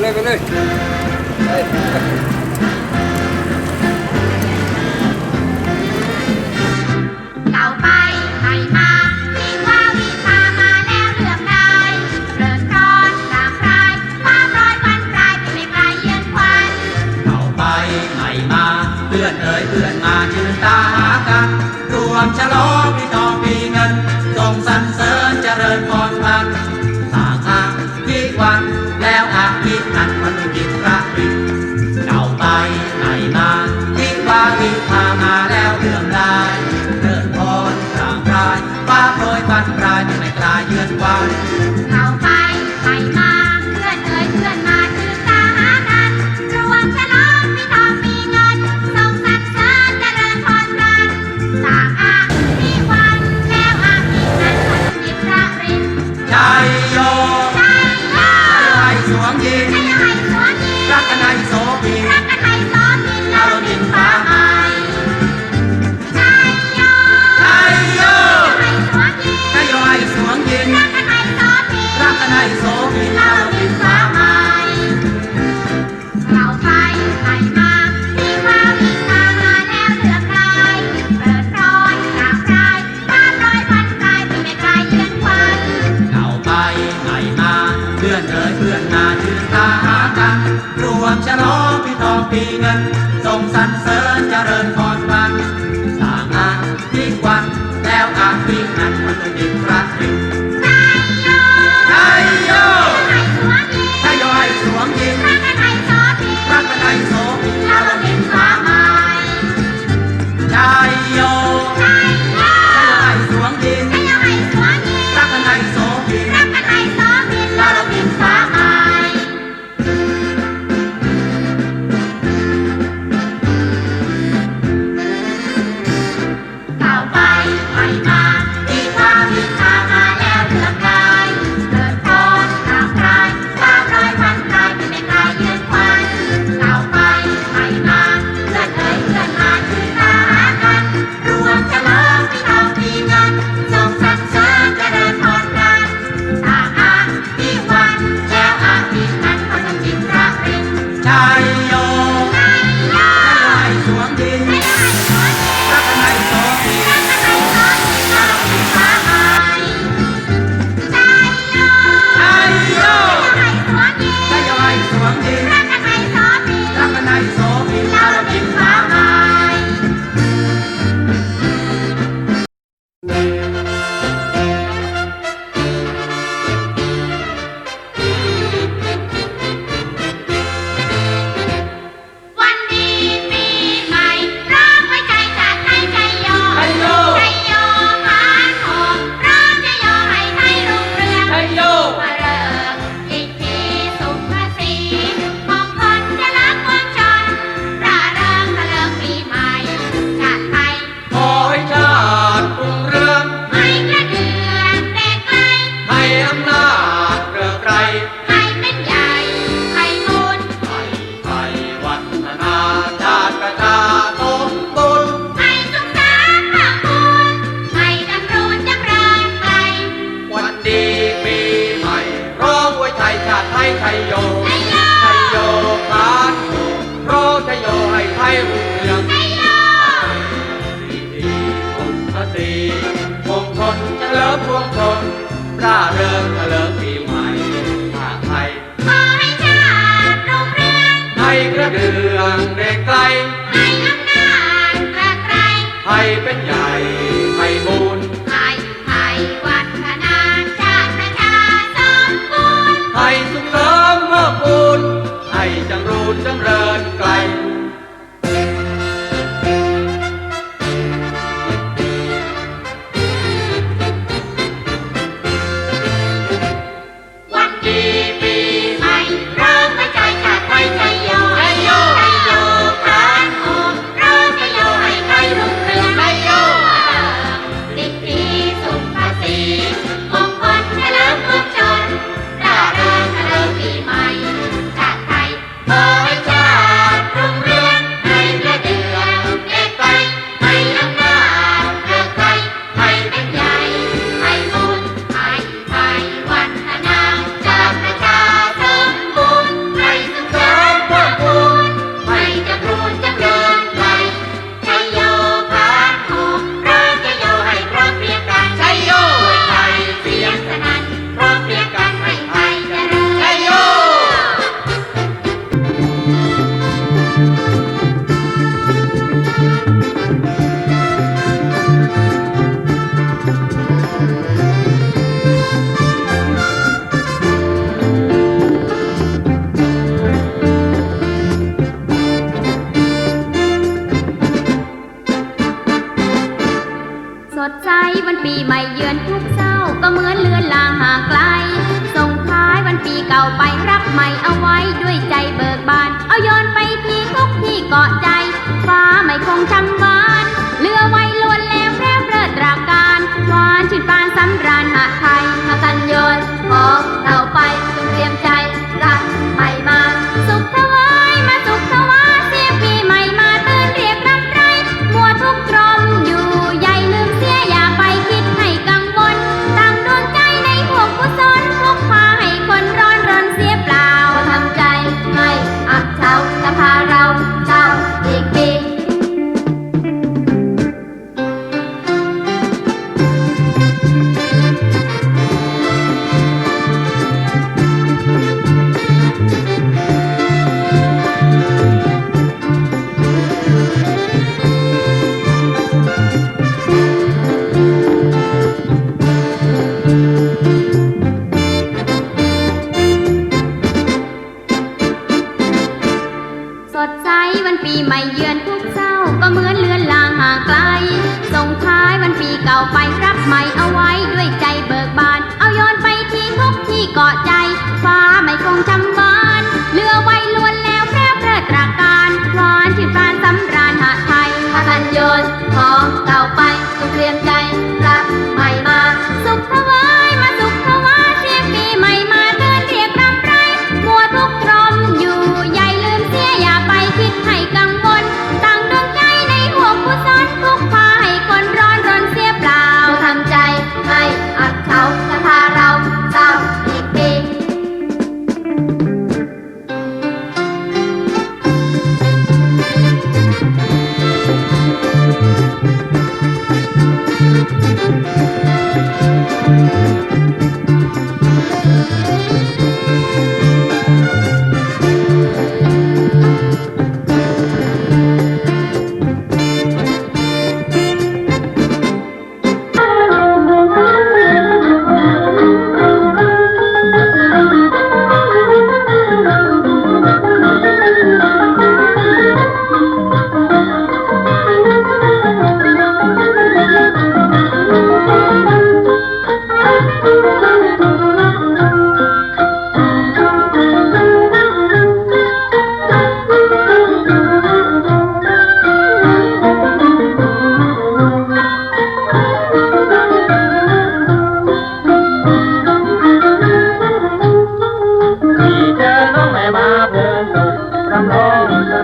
lên lên lên. ฉลองพี่ทองปีเงินส่งสรรเสริญเจริญพรบันสร้างอานที่วันแล้วอาทิตย์นั้นมันจะดีรักริ้ พวงทนร่าเริงเลิง ปีใหม่เยือนทุกเศร้าก็เหมือนเลือนลางห่างไกล ส่งท้ายวันปีเก่าไปรับใหม่เอาไว้ด้วยใจเบิกบาน เอย้อนไปที่ทุกที่เกาะใจ ฟ้าไม่คงจำไว้ ไปรับใหม่เอาไว้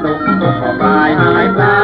นุกสุขสบายหายพล